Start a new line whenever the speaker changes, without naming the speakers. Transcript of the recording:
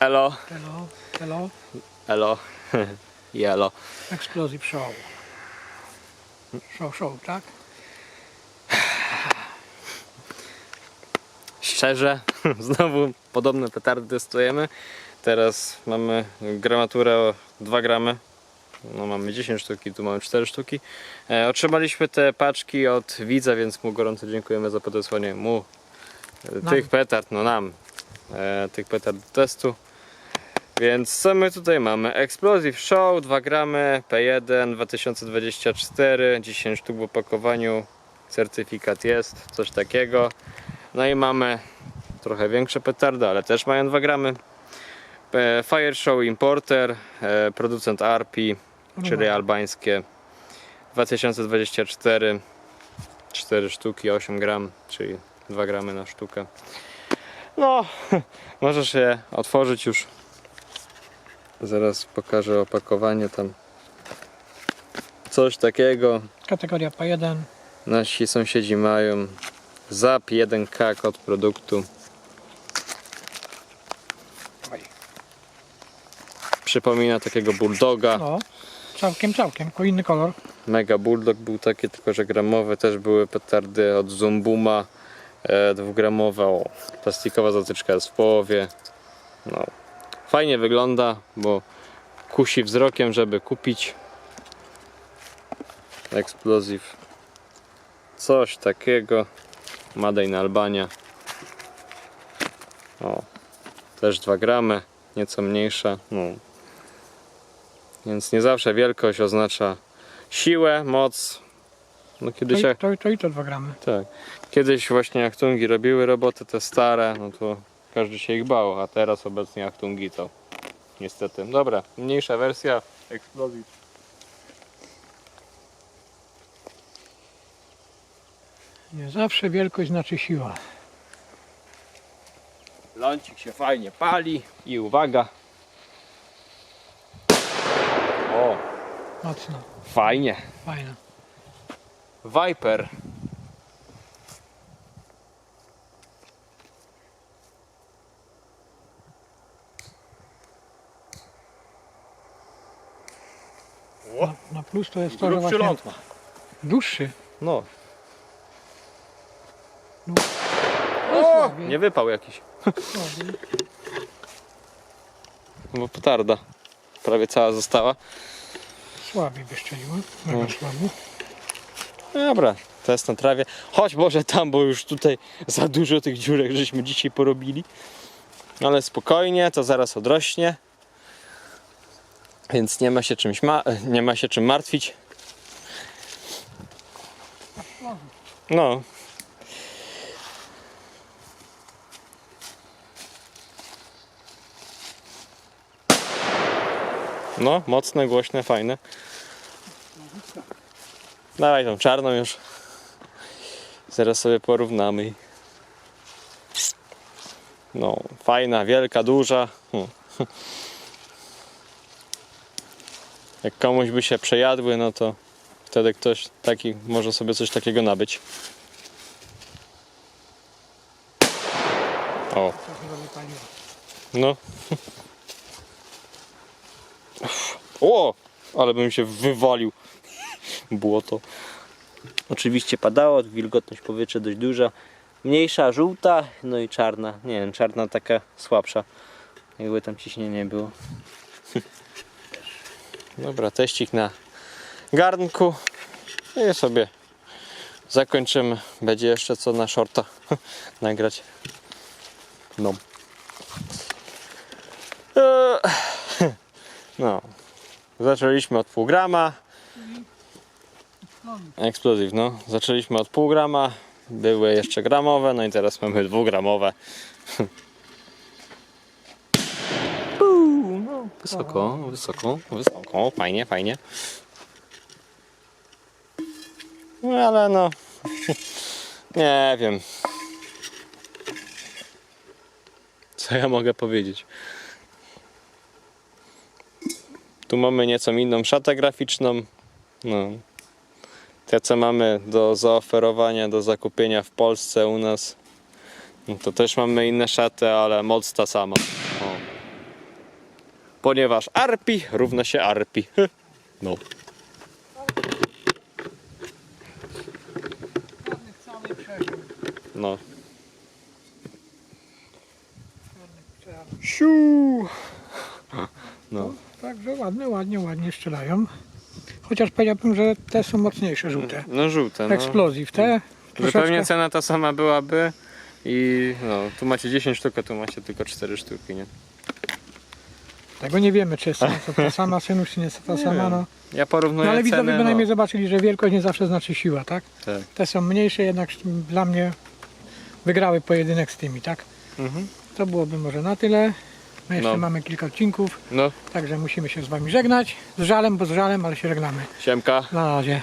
Elo,
Hello, hello,
elo, jelo.
Explosive Show. Show, show, tak?
Szczerze, znowu podobne petardy testujemy. Teraz mamy gramaturę o 2 gramy. No mamy 10 sztuki, tu mamy 4 sztuki. E, otrzymaliśmy te paczki od widza, więc mu gorąco dziękujemy za podesłanie mu
Nam.
tych petard, no nam, e, tych petard do testu. Więc co my tutaj mamy? Explosive Show 2 gramy, P1 2024, 10 sztuk w opakowaniu, certyfikat jest, coś takiego. No i mamy trochę większe petardy, ale też mają 2 gramy. Fire Show Importer, e, producent Arpi, czyli
Rumana.
albańskie 2024 4 sztuki 8 gram, czyli 2 gramy na sztukę. No, możesz je otworzyć już. Zaraz pokażę opakowanie tam. Coś takiego
Kategoria P1.
nasi sąsiedzi mają. ZAP 1K kod produktu. Przypomina takiego bulldoga.
No, całkiem, całkiem, tylko inny kolor.
Mega Bulldog był taki, tylko że gramowe też były petardy od Zumbuma e, dwugramowe. O, plastikowa zatyczka jest w połowie. No. Fajnie wygląda, bo kusi wzrokiem, żeby kupić. Explosive. Coś takiego. Made in Albania. O, też 2 gramy, nieco mniejsza. No. Więc nie zawsze wielkość oznacza siłę, moc. No
To,
kiedyś
i-
jak,
to, to i to dwa gramy.
tak. Kiedyś właśnie Achtungi robiły roboty te stare, no to każdy się ich bał, a teraz obecnie Achtungi to niestety. Dobra, mniejsza wersja Explosive.
Nie zawsze wielkość znaczy siła.
Lącik się fajnie pali i uwaga. O,
Mocno,
fajnie.
fajna.
Viper.
Na, na plus to jest to, że właśnie dłuższy.
No,
No,
o, nie wypał jakiś.
słabiej.
Bo petarda prawie cała została.
Słabiej wyszczeliła, mega słabo.
Dobra, test na trawie. Chodź może tam, bo już tutaj za dużo tych dziurek żeśmy dzisiaj porobili. Ale spokojnie, to zaraz odrośnie. Więc nie ma się czymś nie ma się czym martwić. No. No, mocne, głośne, fajne. Dawaj tą czarną już. Zaraz sobie porównamy. No, fajna, wielka, duża. Hmm. Jak komuś by się przejadły, no to wtedy ktoś taki może sobie coś takiego nabyć. O, no. O, ale bym się wywalił. Błoto. Oczywiście padało, wilgotność powietrza dość duża. Mniejsza, żółta, no i czarna. Nie wiem, czarna taka słabsza. Jakby tam ciśnienie było. Dobra, teścik na garnku. I sobie zakończymy. Będzie jeszcze co na shorta nagrać. No. Eee, No. Zaczęliśmy od pół grama. Explosive, no. Zaczęliśmy od pół grama. Były jeszcze gramowe, no i teraz mamy dwugramowe. No, wysoko, wysoko, wysoko, fajnie, fajnie. No ale no, nie wiem. Co ja mogę powiedzieć? Tu mamy nieco inną szatę graficzną. No. Te co mamy do zaoferowania, do zakupienia w Polsce u nas. No to też mamy inne szaty, ale moc ta sama. Ponieważ arpi równa się arpi. No. No. Siu. No.
Także ładnie, ładnie, ładnie strzelają. Chociaż powiedziałbym, że te są mocniejsze, żółte.
No żółte. No.
Explosive, te
Że pewnie
troszeczkę...
cena ta sama byłaby i no, tu macie 10 sztuk, a tu macie tylko 4 sztuki, nie?
Tego nie wiemy, czy jest to ta sama synuś, czy nie jest to ta sama. No.
Ja porównuję
no ale widzowie
cenę,
bynajmniej
no.
zobaczyli, że wielkość nie zawsze znaczy siła, tak?
Tak.
Te są mniejsze, jednak dla mnie wygrały pojedynek z tymi, tak?
Mhm.
To byłoby może na tyle. My jeszcze
No.
mamy kilka odcinków,
No,
także musimy się z Wami żegnać. Z żalem, bo z żalem, ale się żegnamy.
siemka.
Na razie.